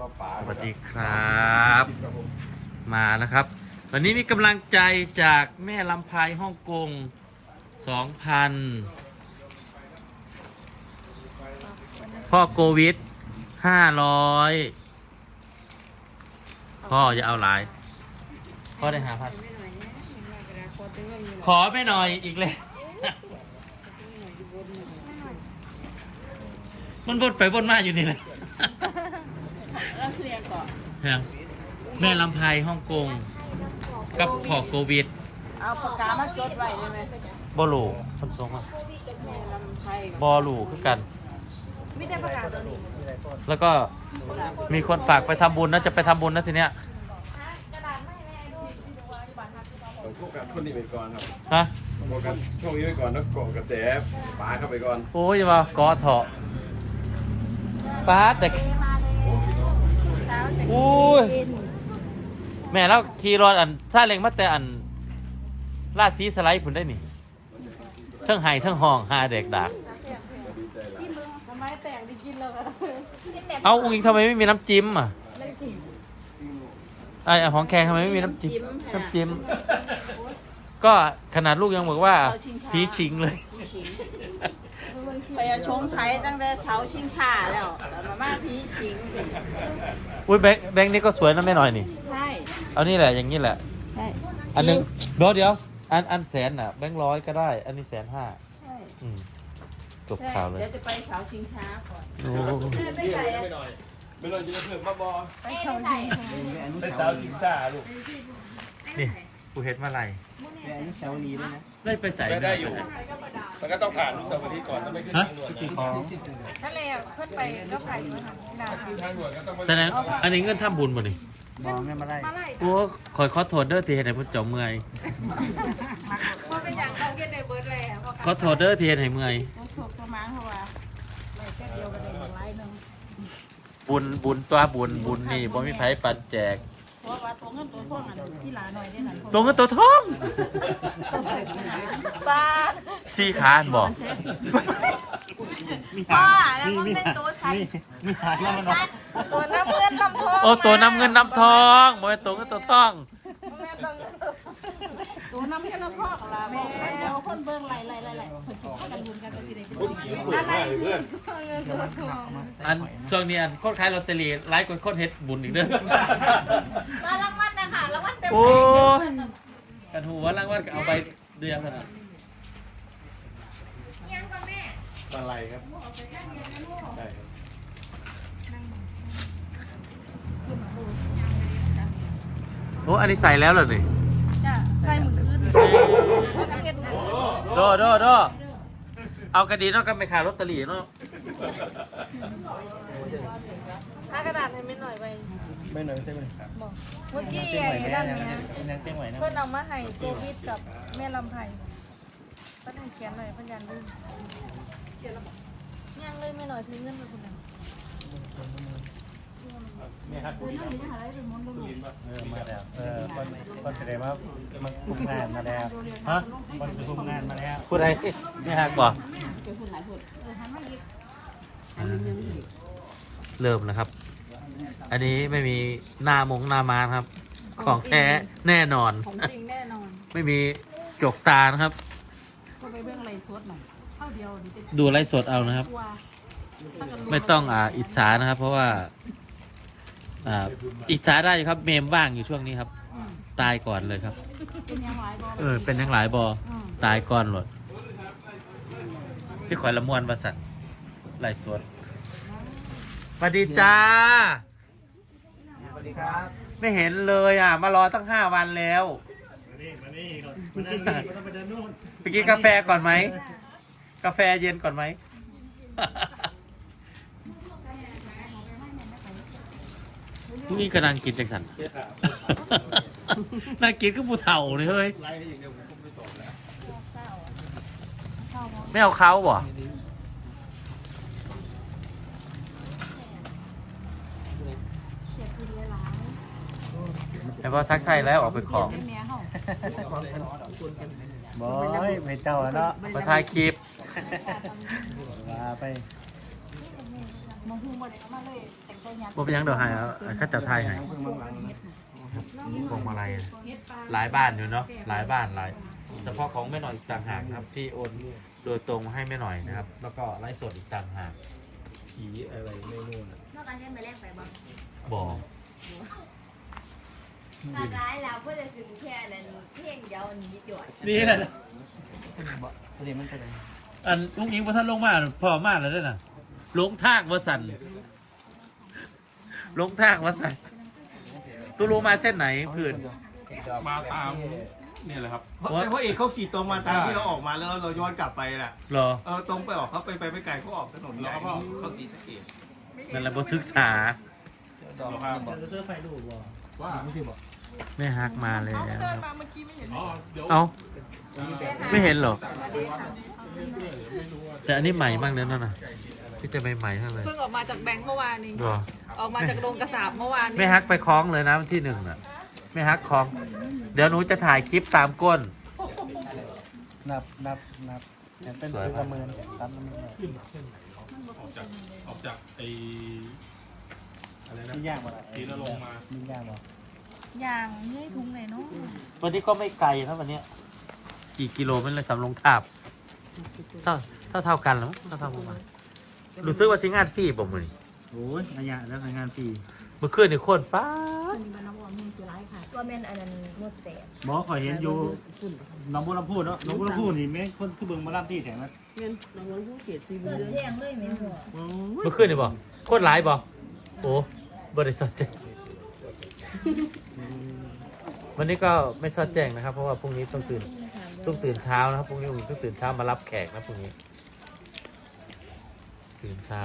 สวัสดีครับ มานะครับ วันนี้มีกำลังใจจากแม่ลำพายฮ่องกงสองพันพ่อโควิดห้าร้อยพ่ออย่าเอาหลาย พ่อได้หาพันขอไม่หน่อยอีกเลย มันบนไปบนมาอยู่นี่แหละ เราเคลียร์ก่อนครับแม่ลำไพายฮ่องกง กับพอโควิดเอาปากกามาจดไว้ได้ไหมบอลูคนทรงอะแม่ลำไทยบอลูคือกัน ไม่ได้ประกาศตัวนี้แล้วก็มีคนฝากไปทำบุญนะจะไปทำบุญนะทีเนี้ยต้องโฟกัสคนนี้ไปก่อนครับฮะโฟกัสช่วงนี้ไปก่อนแล้วเกาะกระแสป๋าเข้าไปก่อน โอ้ยอย่ามากอเถาะป้า ดเด็กอุ้ยแม่แล้วขี่รถอันซาเล็งมาแต่อันลาดซีสไลด์ผุนได้นี่เทั้งไห้เทั้งห้องหาเด็กดักทำไมแต่งได้กินเลยเอาอุ้งอิงทำไมไม่มีน้ำจิ้มอะไอ้ของแขงทำไมไม่มีน้ำจิ้มน้ำจิ้ม ก็ขนาดลูกยังบอกว่าผีชิงเลยพ ยาชงใช้ตั้งแต่เช้าชิงชาแล้วแต่มาม่าพีชิงอุ้ยแบงค์แบงค์นี่ก็สวยนะแม่หน่อยนี่ ใช่เอานี่แหละอย่างนี้แหละ ใช่อันหนึงเดี๋ยวเดี๋ยวอันอันแสนอะ แบงค์ร้อยก็ได้ อันนี้แสนห้าใช่อืมจบข่าวเลยเดี๋ยวจะไปเช้าชิงช้าก่อนโอ้ไม่หน่อยไม่หน่อยจะเพิ่มมาบอไปเช้าชิงช้าไปสาวสิงซ่าลูกนี่ กูเห็นมาอะไรได้ไปใส่ไม่ได้อยู่ มันก็ต้องผ่านสวัสดีก่อนต้องไปขึ้นฮะทางด่วนสีของทะเลขึ้นไปก็ไปมาทำขึ้นทางด่วนก็ต้องไปแสดงอันนี้เงินทำบุญบ่นี่มาไล่โอ้ขอขอโทษเด้อที่เห็นให้พุ่นเจ้าเมื่อยว่าเป็นอย่างเขาเก็ตในเบิร์ดเลยเพราะขอโทษเด้อที่เห็นให้เมื่อยเขาสุกประมาณเพราะว่าเลยแค่เดียวกันเลยหนึ่งไล่หนึ่งบุญบุญตัวบุญบุญนี่บ่มีไผปันแจก เพราะว่าตัวเงินตัวทองอันที่หลาหน่อยได้หนังตัวเงินตัวทองปลาชี้คานบอกพ่อแล้วก็เป็นตัวชันตัวน้ำเงินน้ำทองโอ้ตัวน้ำเงินน้ำทองบ่แม่นตัวเงินตัวทอง ตัวน้ำเงินน้ำทองละแม่เดี๋ยว คนเบิ่งไล่ไล่ไล่ไล่คนคิดกันบุญกันไปสิได้โอ้ยสีสวยมากเลยเพื่อนอันช่วงนี้อันโคตรขายลอตเตอรี่ไลฟ์คนโคตรเฮ็ดบุญอีกเด้อมารางวัลนะคะรางวัลเต็มโอ้กันหูว่ารางวัลก็เอาไปเดือนขนาดยังก็แม่อะไรครับใช่ครับโอ้อันนี้ใส่แล้วเหรอนี่จ้ะใส่มือขึ้นสังเกตดู โดโดโดเอากระดีเนาะก็ไม่ขายลอตเตอรี่เนาะถ้ากระดาษให้ไม่หน่อยไปไม่หน่อยใช่ไหมบอกเมื่อกี้ไอ้ด้านเนี้ยเพื่อนเอามาให้โควิดกับแม่ลำไผ่ก็ให้เขียนหน่อยพยานลืมเขียนแล้วบอกยังเลยไม่หน่อยถึงเงินไปคุณน่ะ เนี่ยครับเออมาแล้วเออคนคนแสดงว่ามันคุมงานมาแล้วฮะคนคุมงานมาแล้วพูดอะไรไม่ฮักบ่เริ่มนะครับ อันนี้ไม่มีหน้ามงหน้ามานะครับ ของแท้แน่นอน ของจริงแน่นอน ไม่มีจกตานะครับก็ไปเบื้องไรสดหน่อยเท่าเดียวนี่จะดูไลฟ์สดเอานะครับตัวถ้ากันรวไม่ต้องอ่าอิจฉานะครับ เพราะว่า อ่าอิจฉาได้อยู่ครับ เมมว่างอยู่ช่วงนี้ครับ ตายก่อนเลยครับ เป็นยังไงบอเออเป็นทั้งหลายบออืมตายก่อนหมดพี่ขอยละมวนประสันไล่สดสวัสดีจ้า สวัสดีครับ ไม่เห็นเลยอะ มารอตั้งห้าวันแล้ว มานี่มานี่ก่อนมานั่งนี่ก็ต้องไปเดินนู่นไปกินกาแฟก่อนไหม กาแฟเย็นก่อนไหม นี่กำลังกินจังสันน่ากินก็ผู้เฒ่าเลยเฮ้ย ไล่ให้อย่างเดียวผมไม่ตอบแล้วไม่เอาเขาบ่ไอ้พอซักไส้แล้วออกไปของเป็นเมียเขาบอยไปเจ้าเนาะมาถ่ายคลิป ว่าไปมองหูหมดมาเลยแต่ง บ่เป็นหยังเดี๋ยวให้เอาข้าจะทายให้พวงมาลัยหลายบ้านอยู่เนาะหลายบ้านหลายเฉพาะของแม่หน่อยอีกต่างหากนะครับ ที่โอนโดยตรงมาให้แม่หน่อยนะครับ แล้วก็ไลฟ์สดอีกต่างหากผีอะไรไม่นู่นอะนอกจากนี้ไปแลกไปบ้างบอกทางร้ายเราเพื่อจะถึงแค่นั้นเพียงเดียวหนี้จ่อยนี่แหละประเด็นมันเป็นอะไรอันลุงอิงพอท่านลงมาพอมากแล้วด้วยนะลงทากวสัน ลงทากวสันตูรู้มาเส้นไหนพื้นมาตามนี่แหละครับ เพราะเพราะเอกเขาขี่ตรงมาตามที่เราออกมาแล้วเราย้อนกลับไปน่ะเหรอ เออตรงไปออกเขาไปไปไม่ไกลเขาออกถนนใหญ่เขาสีสะเกดนั่นแหละบศึกษาดอกภาพบอกเสื้อไฟดูบ่ว่าไม่ใช่บ่ไม่ฮักมาเลยเดินมาเมื่อกี้ไม่เห็นอ๋อเดี๋ยวเอาไม่เห็นเหรอ แต่อันนี้ใหม่มากเลยนั่นน่ะ ที่จะใหม่ๆทั้งเลยเพิ่งออกมาจากแบงค์เมื่อวานนี้เหรอออกมาจากโรงกระสาบเมื่อวานนี้ ไม่ฮักไปคล้องเลยนะวันที่หนึ่งน่ะไม่ฮักคล้อง เดี๋ยวหนูจะถ่ายคลิปตามก้น นับนับนับแต่เป็นสวยประเมินตามประเมินขึ้นเส้นไหนวะออกจากออกจากไออะไรนะมีย่างบ่ล่ะสีนรงค์มามีย่างบ่อย่างนี่ถุงไหนเนาะวันนี้ก็ไม่ไกลนะวันเนี้ยกี่กิโลมันเลยสำลงทาบเท่าเท่าเท่ากันแล้วเท่าเท่ากัน รู้สึกว่าสิงานฟรีบ่มือนี้โอ้ยระยะแล้วงานปีเมื่อคืนนี่โคนป้าดว่าแม่นอันนั้นนวดแต่หมอขอยเห็นอยู่หน้องบัวลำพูเนาะหน้องบัวลำพูนี่แม่งคนคือเบิ่งมาลำที่แถงนะเงินน้องวันผู้เขียนซีส่เบืวนอแจ้งเลยแม่หัวเมื่อคืนนี่บ่โคตรหลายบ่โอ้บริษัทแจ้งวันนี้ก็ไม่ชอดแจ้งนะครับ เพราะว่าพรุ่งนี้ต้องตื่น ต้องตื่นเช้านะครับพรุ่งนี้ต้องตื่นเช้ามารับแขกนะพรุ่งนี้ ตื่นเช้า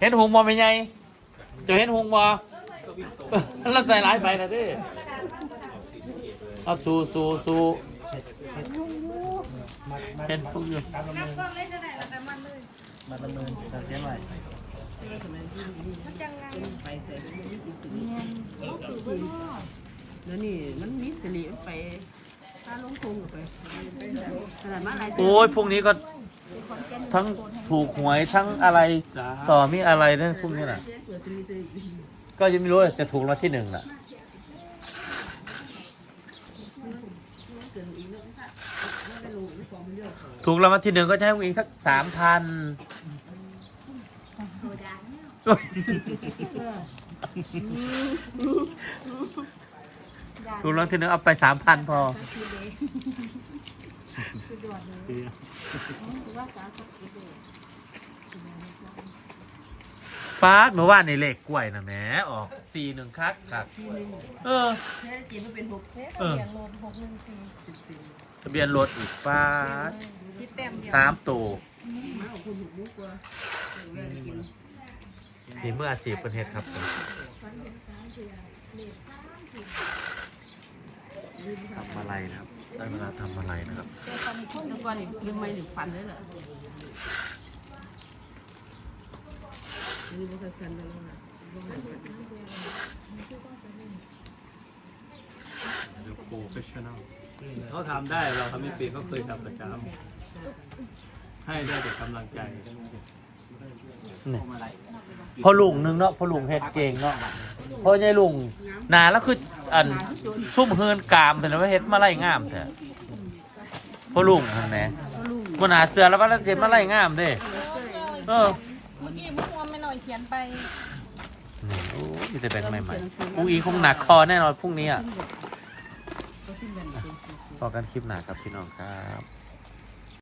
เห็นหงมอเป็นไงจะเห็นหงมอเราใส่ร้ายไปนะดิเอาสู้สู้สู้มามาเห็นพวกอยู่ตามประเมินก้อนเล็กจะไหนแล้วแต่มันเลยมาประเมินตัดเสียงไว้มันจังไงไปใส่เป็นมือที่สุดแล้วนี่มันมีสิริไปถ้าลงทุนไป ขนาดมาหลายโอ้ยพรุ่งนี้ก็ทั้งถูกหวยทั้งอะไรต่อมีอะไรนั่นพวกนี้น่ะเกิดสิริสิริก็ยังไม่รู้ว่าจะถูกรางวัลที่หนึ่งน่ะเกิดอีกแล้วค่ะไม่ได้ลงไม่ฟองไม่เลือกถูกรางวัลที่หนึ่งก็จะให้ผู้หญิงสักสามพันโหดัง ถูกรางวัลที่หนึ่งเอาไปสามพันพอฟ้าเมื่อวานในเลขกล้วยนะแหมออกสี่หนึ่งคักคักเออ แค่จีนมันเป็นหกเทะเบียนรถหกหนึ่งสี่ทะเบียนรถอีกฟ้าคิดเต็มเดียวสามตัวมาของคุณหกมุกว่าเวลากินนี่เมื่ออาชีพประเทศครับผม ทำอะไรนะครับ ได้เวลาทำอะไรนะครับแต่ตอนนี้ทุกวันนี้ลืมไม่หนึ่งฟันเลยเหรอนี่มันจะสั่นเลยนะโปรเฟชชั่นอลเขาทำได้เราทำไม่เป็นก็เคยทำประจำให้ได้แต่กำลังใจนี่พอลุงนึงเนาะพอลุงเฮ็ดเก่งเนาะ พอใหญ่ลุงหนาแล้วคืออันซุ่มเฮือนกามเป็นว่าเฮ็ดมาไล่งามแท้พอลุงเห็นไหมบ่หนาเสือแล้วว่าเฮ็ดมาไล่งามเด้เออเมื่อกี้เมื่อวานไม่หน่อยเขียนไปนี่โอ้ยมีแต่แบงค์ใหม่ๆอุ้งอีคงหนักคอแน่นอนพรุ่งนี้อะก็สิ้นเดือนพอกันคลิปหนาครับพี่น้องครับ